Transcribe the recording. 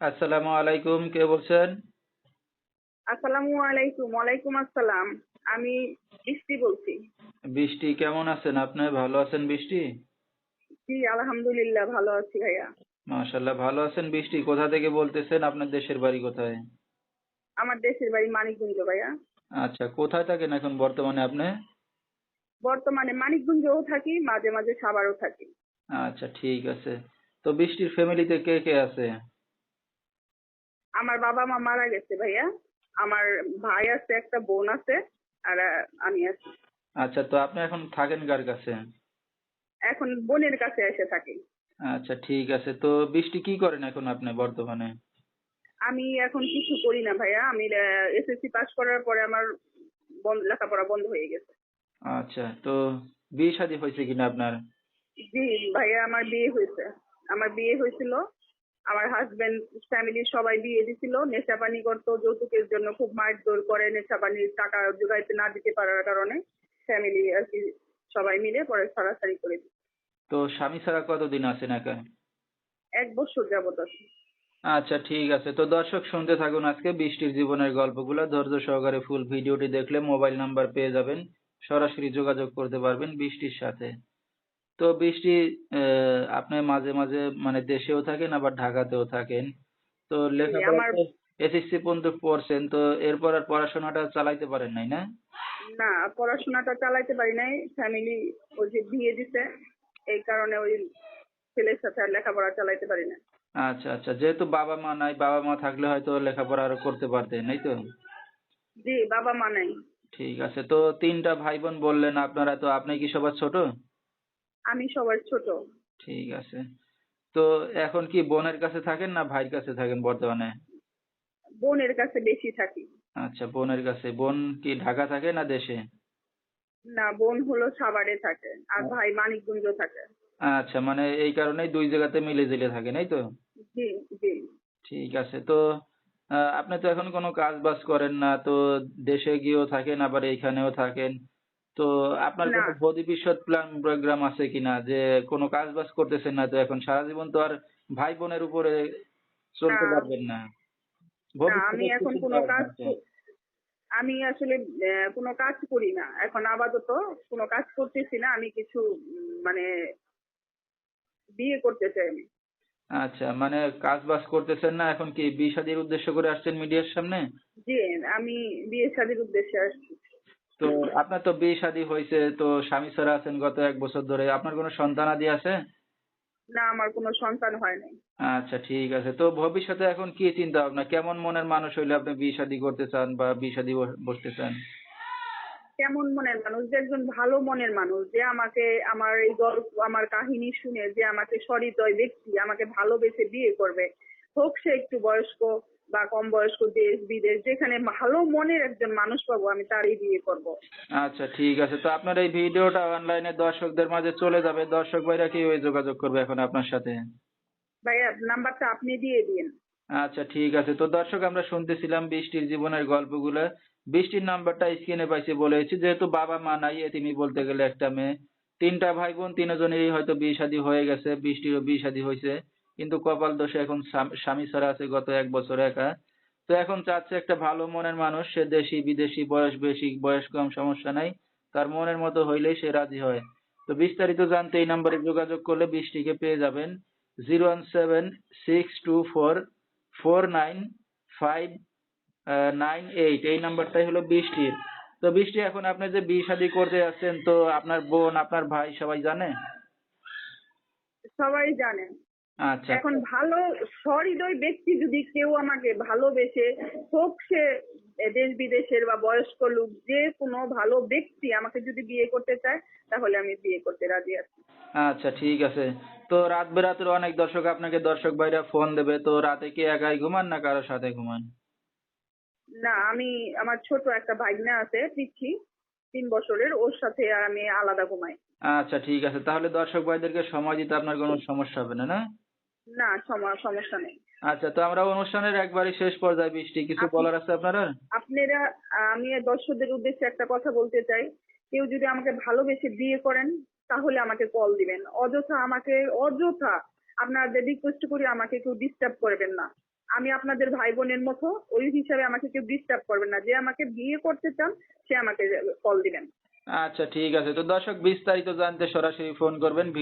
আসসালামু আলাইকুম কে বলছেন? আসসালামু আলাইকুম ওয়ালাইকুম আসসালাম। আমি বৃষ্টি বলছি। বৃষ্টি কেমন আছেন আপনি? ভালো আছেন বৃষ্টি? জি আলহামদুলিল্লাহ ভালো আছি ভাইয়া। মাশাল্লাহ ভালো আছেন বৃষ্টি? কোথা থেকে বলতেছেন? আপনার দেশের বাড়ি কোথায়? আমার দেশের বাড়ি মানিকগঞ্জ ভাইয়া। আচ্ছা কোথায় থাকেন এখন বর্তমানে আপনি? বর্তমানে মানিকগঞ্জও থাকি মাঝে মাঝে সাভারও থাকি। আচ্ছা ঠিক আছে। তো বৃষ্টির ফ্যামিলিতে কে কে আছে? আমার বাবা মা মারা গেছে ভাইয়া। আমার ভাই আছে একটা বোন আছে আর আমি আছি। আচ্ছা তো আপনি এখন থাকেন কার কাছে? এখন বোনের কাছে এসে থাকি। আচ্ছা ঠিক আছে। তো বৃষ্টি কি করেন এখন আপনি বর্তমানে? আমি এখন কিছু করি না ভাইয়া। আমি এসএসসি পাস করার পরে আমার বন্ধ লেখাপড়া বন্ধ হয়ে গেছে। আচ্ছা তো বিয়ে শাদী হয়েছে কিনা আপনার? জি ভাইয়া আমার বিয়ে হয়েছে। আমার বিয়ে হয়েছিল আমার হাজবেন্ড ফ্যামিলির সবাই বিয়ে দিছিল। নেশা পানি করতো যৌতুকের জন্য খুব মারধর করে নেশা পানির টাকা জোগাইতে না দিতে পারার কারণে ফ্যামিলি আর কি সবাই মিলে পরে ছাড়াছাড়ি করে দিই তো স্বামী ছাড়া কতদিন আছেন একা এক বছর যাবত আছে। আচ্ছা ঠিক আছে। তো দর্শক শুনতে থাকুন আজকে বৃষ্টির জীবনের গল্পগুলো। ধৈর্য সহকারে ফুল ভিডিওটি দেখলে মোবাইল নাম্বার পেয়ে যাবেন। সরাসরি যোগাযোগ করতে পারবেন বৃষ্টির সাথে। তো বৃষ্টি আহ, আপনি মাঝে মাঝে মানে দেশেও থাকেন আবার ঢাকাতেও থাকেন। তো লেখাপড়া আমার- এসএসসি পর্যন্ত পড়ছেন তো এরপর আর পড়াশোনাটা চালাইতে পারেন নাই না? না পড়াশোনাটা চালাইতে পারি নাই। ফ্যামিলি ওই যে বিয়ে দিছে এই কারণে ওই ছেলের সাথে আর লেখাপড়া চালাইতে পারি না। আচ্ছা আচ্ছা যেহেতু বাবা মা নাই বাবা মা থাকলে হয়তো লেখাপড়া আরও করতে পারতেন এই তো? জি বাবা মা নাই। ঠিক আছে তো তিনটা ভাই বোন বললেন আপনারা তো আপনি কি সবার ছোট? আমি সবার ছোট। ঠিক আছে। তো এখন কি বোনের কাছে থাকেন না ভাইয়ের কাছে থাকেন বর্তমানে? বোনের কাছে বেশি থাকি। আচ্ছা বোনের কাছে। বোন কি ঢাকা থাকে না দেশে? না বোন হলো সাভারে থাকে আর ভাই মানিকগঞ্জ থাকে। আচ্ছা মানে এই কারণেই দুই জায়গাতে মিলে জিলে থাকেন এই তো? জি জি। ঠিক আছে তো আপনি তো এখন কোনো কাজ বাজ করেন না তো দেশে গিয়েও থাকেন আবার এইখানেও থাকেন। তো আপনার কোনো ভবিষ্যৎ প্ল্যান প্রোগ্রাম আছে কিনা? যে কোনো কাজ বাজ করতেছেন না তো এখন সারা জীবন তো আর ভাই বোনের উপরে চলতে পারবেন না। আমি এখন কোনো কাজ আমি আসলে কোনো কাজ করি না। এখন আপাতত কোনো কাজ করতেছি না আমি কিছু মানে বিয়ে করতে চাই আমি। আচ্ছা মানে কাজ বাজ করতেছেন না এখন কি বিয়ে শাদীর উদ্দেশ্য করে আসছেন মিডিয়ার সামনে? জি আমি বিয়ে শাদীর উদ্দেশ্যে আসছি। তো আপনার তো বিয়ে শাদী হয়েছে তো স্বামী ছাড়া আছেন গত এক বছর ধরে। আপনার কোনো সন্তানাদি আছে? না আমার কোনো সন্তান হয় নাই। আচ্ছা ঠিক আছে। তো ভবিষ্যতে এখন কি চিন্তা ভাবনা কেমন মনের মানুষ হইলে আপনি বিয়ে শাদী করতে চান বা বিয়ে শাদী বসতে চান? কেমন মনের মানুষ? যে একজন ভালো মনের মানুষ যে আমাকে আমার এই গল্প আমার কাহিনী শুনে যে আমাকে সহৃদয় ব্যক্তি আমাকে ভালোবেসে বিয়ে করবে। হোক সে একটু বয়স্ক বা কম বয়স্ক দেশ বিদেশ যেখানে ভালো মনের একজন মানুষ পাবো আমি তারই বিয়ে করব। আচ্ছা ঠিক আছে। তো আপনার এই ভিডিওটা অনলাইনে দর্শকদের মাঝে চলে যাবে। দর্শক ভাইরা কীভাবে যোগাযোগ করবে এখন আপনার সাথে? ভাইয়া নাম্বারটা আপনি দিয়ে দিন। আচ্ছা ঠিক আছে। তো দর্শক আমরা শুনতেছিলাম বৃষ্টির জীবনের গল্পগুলো। বৃষ্টির নাম্বারটা স্ক্রিনে পাইছে বলেছি যেহেতু বাবা মা নাই এতিমি বলতে গেলে একটা মেয়ে। তিনটা ভাই বোন তিনজনেরই হয়তো বিয়ে শাদী হয়ে গেছে। বৃষ্টিরও বিয়ে শাদী হয়েছে কিন্তু কপাল দোষে এখন স্বামী ছাড়া আছে গত এক বছর একা। তো এখন চাচ্ছে একটা ভালো মনের মানুষ, সে দেশি, বিদেশি, বয়স বেশি, বয়স কম, সমস্যা নাই। তার মনের মতো হইলেই সে রাজি হয়। তো বিস্তারিত জানতে এই নাম্বারে যোগাযোগ করলে বৃষ্টিকে পেয়ে যাবেন। Zero one seven six two four four nine five nine eight. এই নাম্বারটাই হলো বৃষ্টির। তো বৃষ্টি এখন আপনি যে বিয়ে শাদী করতে যাচ্ছেন, তো আপনার বোন, আপনার ভাই সবাই জানে? সবাই জানেন আচ্ছা। এখন ভালো সহৃদয় ব্যক্তি যদি কেউ আমাকে ভালোবেসে হোক সে দেশ বিদেশের বা বয়স্ক লোক যে কোনো ভালো ব্যক্তি আমাকে যদি বিয়ে করতে চায় তাহলে আমি বিয়ে করতে রাজি আছি। আচ্ছা ঠিক আছে। তো রাত বেরাতের অনেক দর্শক আপনাকে দর্শক ভাইরা ফোন দেবে তো রাতে কি একাই ঘুমান না কারোর সাথে ঘুমান? না আমি আমার ছোট একটা ভাগনা আছে পিচ্ছি তিন বছরের ওর সাথে আমি আলাদা ঘুমাই। আচ্ছা ঠিক আছে। তাহলে দর্শক ভাইদেরকে সময় দিতে আপনার কোনো সমস্যা হবে না না? না সম- সমস্যা নেই। আচ্ছা তো আমরা অনুষ্ঠানের একবারই শেষ পর্যায়ে বৃষ্টি কিছু বলার আছে আপনার? আপনারা আমি দর্শকদের উদ্দেশ্যে একটা কথা বলতে চাই। কেউ যদি আমাকে ভালোবেসে বিয়ে করেন তাহলে আমাকে কল দিবেন। অযথা আমাকে অযথা আপনাদের রিকোয়েস্ট করি আমাকে কেউ ডিস্টার্ব করবেন না। আমি আপনাদের ভাই বোনের মতো ওই হিসাবে আমাকে কেউ ডিস্টার্ব করবেন না। যে আমাকে বিয়ে করতে চান সে আমাকে কল দিবেন। আচ্ছা ঠিক আছে। তো দর্শক বিস্তারিত জানতে সরাসরি ফোন করবেন।